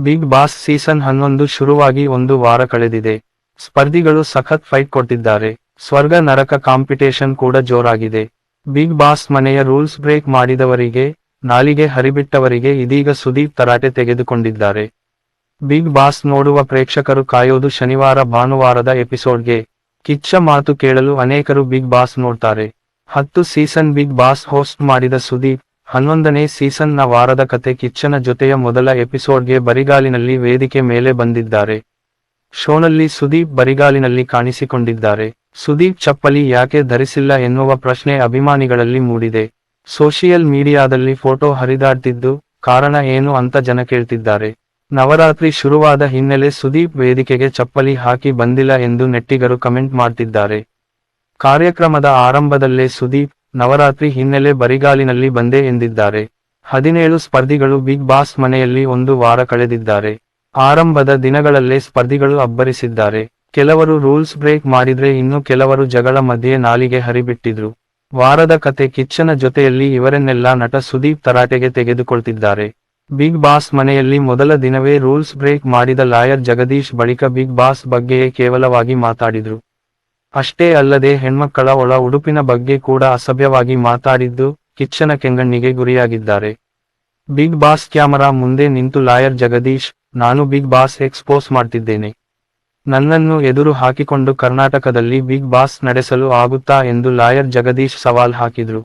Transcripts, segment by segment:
Big boss season ಹನ್ನೊಂದು ಶುರುವಾಗಿ ಒಂದು ವಾರ ಕಳೆದಿದೆ. ಸ್ಪರ್ಧಿಗಳು ಸಖತ್ ಫೈಟ್ ಕೊಟ್ಟಿದ್ದಾರೆ. ಸ್ವರ್ಗ ನರಕ ಕಾಂಪಿಟೇಷನ್ ಕೂಡ ಜೋರಾಗಿದೆ. ಬಿಗ್ ಬಾಸ್ ಮನೆಯ ರೂಲ್ಸ್ ಬ್ರೇಕ್ ಮಾಡಿದವರಿಗೆ, ನಾಲಿಗೆ ಹರಿಬಿಟ್ಟವರಿಗೆ ಇದೀಗ ಸುದೀಪ್ ತರಾಟೆ ತೆಗೆದುಕೊಂಡಿದ್ದಾರೆ. ಬಿಗ್ ಬಾಸ್ ನೋಡುವ ಪ್ರೇಕ್ಷಕರು ಕಾಯೋದು ಶನಿವಾರ ಭಾನುವಾರದ ಎಪಿಸೋಡ್ಗೆ. ಕಿಚ್ಚ ಮಾತು ಕೇಳಲು ಅನೇಕರು ಬಿಗ್ ಬಾಸ್ ನೋಡ್ತಾರೆ. ಹತ್ತು ಸೀಸನ್ ಬಿಗ್ ಬಾಸ್ ಹೋಸ್ಟ್ ಮಾಡಿದ ಸುದೀಪ್ ಹನ್ನೊಂದನೇ ಸೀಸನ್ನ ವಾರದ ಕತೆ ಕಿಚ್ಚನ ಜೊತೆಯ ಮೊದಲ ಎಪಿಸೋಡ್ಗೆ ಬರಿಗಾಲಿನಲ್ಲಿ ವೇದಿಕೆ ಮೇಲೆ ಬಂದಿದ್ದಾರೆ. ಶೋನಲ್ಲಿ ಸುದೀಪ್ ಬರಿಗಾಲಿನಲ್ಲಿ ಕಾಣಿಸಿಕೊಂಡಿದ್ದಾರೆ. ಸುದೀಪ್ ಚಪ್ಪಲಿ ಯಾಕೆ ಧರಿಸಿಲ್ಲ ಎನ್ನುವ ಪ್ರಶ್ನೆ ಅಭಿಮಾನಿಗಳಲ್ಲಿ ಮೂಡಿದೆ. ಸೋಷಿಯಲ್ ಮೀಡಿಯಾದಲ್ಲಿ ಫೋಟೋ ಹರಿದಾಡ್ತಿದ್ದು ಕಾರಣ ಏನು ಅಂತ ಜನ ಕೇಳ್ತಿದ್ದಾರೆ. ನವರಾತ್ರಿ ಶುರುವಾದ ಹಿನ್ನೆಲೆ ಸುದೀಪ್ ವೇದಿಕೆಗೆ ಚಪ್ಪಲಿ ಹಾಕಿ ಬಂದಿಲ್ಲ ಎಂದು ನೆಟ್ಟಿಗರು ಕಮೆಂಟ್ ಮಾಡ್ತಿದ್ದಾರೆ. ಕಾರ್ಯಕ್ರಮದ ಆರಂಭದಲ್ಲೇ ಸುದೀಪ್ ನವರಾತ್ರಿ ಹಿನ್ನೆಲೆ ಬರಿಗಾಲಿನಲ್ಲಿ ಬಂದೆ ಎಂದಿದ್ದಾರೆ. ಹದಿನೇಳು ಸ್ಪರ್ಧಿಗಳು ಬಿಗ್ ಬಾಸ್ ಮನೆಯಲ್ಲಿ ಒಂದು ವಾರ ಕಳೆದಿದ್ದಾರೆ. ಆರಂಭದ ದಿನಗಳಲ್ಲೇ ಸ್ಪರ್ಧಿಗಳು ಅಬ್ಬರಿಸಿದ್ದಾರೆ. ಕೆಲವರು ರೂಲ್ಸ್ ಬ್ರೇಕ್ ಮಾಡಿದ್ರೆ ಇನ್ನು ಕೆಲವರು ಜಗಳ ಮಧ್ಯೆ ನಾಲಿಗೆ ಹರಿಬಿಟ್ಟಿದ್ರು. ವಾರದ ಕತೆ ಕಿಚ್ಚನ ಜೊತೆಯಲ್ಲಿ ಇವರನ್ನೆಲ್ಲ ನಟ ಸುದೀಪ್ ತರಾಟೆಗೆ ತೆಗೆದುಕೊಳ್ತಿದ್ದಾರೆ. ಬಿಗ್ ಬಾಸ್ ಮನೆಯಲ್ಲಿ ಮೊದಲ ದಿನವೇ ರೂಲ್ಸ್ ಬ್ರೇಕ್ ಮಾಡಿದ ಲಾಯರ್ ಜಗದೀಶ್ ಬಳಿಕ ಬಿಗ್ ಬಾಸ್ ಬಗ್ಗೆಯೇ ಕೇವಲವಾಗಿ ಮಾತಾಡಿದ್ರು. ಅಷ್ಟೇ ಅಲ್ಲದೆ ಹೆಣ್ಮಕ್ಕಳ ಒಳ ಉಡುಪಿನ ಬಗ್ಗೆ ಕೂಡ ಅಸಭ್ಯವಾಗಿ ಮಾತಾಡಿದ್ದು ಕಿಚ್ಚನ ಕೆಂಗಣ್ಣಿಗೆ ಗುರಿಯಾಗಿದ್ದಾರೆ. ಬಿಗ್ ಬಾಸ್ ಕ್ಯಾಮರಾ ಮುಂದೆ ನಿಂತು ಲಾಯರ್ ಜಗದೀಶ್, ನಾನು ಬಿಗ್ ಬಾಸ್ ಎಕ್ಸ್ಪೋಸ್ ಮಾಡ್ತಿದ್ದೇನೆ. ನನ್ನನ್ನು ಎದುರು ಹಾಕಿಕೊಂಡು ಕರ್ನಾಟಕದಲ್ಲಿ ಬಿಗ್ ಬಾಸ್ ನಡೆಸಲು ಆಗುತ್ತಾ ಎಂದು ಲಾಯರ್ ಜಗದೀಶ್ ಸವಾಲ್ ಹಾಕಿದ್ರು.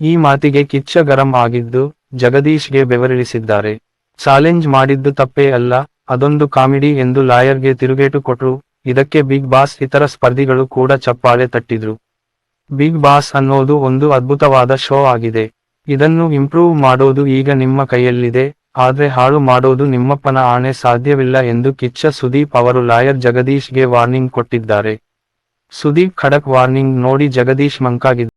ಈ ಮಾತಿಗೆ ಕಿಚ್ಚ ಗರಂ ಆಗಿದ್ದು ಜಗದೀಶ್ಗೆ ಬೆವರಿಳಿಸಿದ್ದಾರೆ. ಚಾಲೆಂಜ್ ಮಾಡಿದ್ದು ತಪ್ಪೇ ಅಲ್ಲ, ಅದೊಂದು ಕಾಮಿಡಿ ಎಂದು ಲಾಯರ್ಗೆ ತಿರುಗೇಟು ಕೊಟ್ರು ಇದಕ್ಕೆ ಬಿಗ್ ಬಾಸ್ ಇತರ ಸ್ಪರ್ಧಿಗಳು ಕೂಡ ಚಪ್ಪಾಳೆ ತಟ್ಟಿದ್ರು. ಬಿಗ್ ಬಾಸ್ ಅನ್ನೋದು ಒಂದು ಅದ್ಭುತವಾದ ಶೋ ಆಗಿದೆ. ಇದನ್ನು ಇಂಪ್ರೂವ್ ಮಾಡೋದು ಈಗ ನಿಮ್ಮ ಕೈಯಲ್ಲಿದೆ, ಆದ್ರೆ ಹಾಳು ಮಾಡೋದು ನಿಮ್ಮಪ್ಪನ ಆಣೆ ಸಾಧ್ಯವಿಲ್ಲ ಎಂದು ಕಿಚ್ಚ ಸುದೀಪ್ ಅವರು ಲಾಯರ್ ಜಗದೀಶ್ಗೆ ವಾರ್ನಿಂಗ್ ಕೊಟ್ಟಿದ್ದಾರೆ. ಸುದೀಪ್ ಖಡಕ್ ವಾರ್ನಿಂಗ್ ನೋಡಿ ಜಗದೀಶ್ ಮಂಕಾಗಿದ್ದಾರೆ.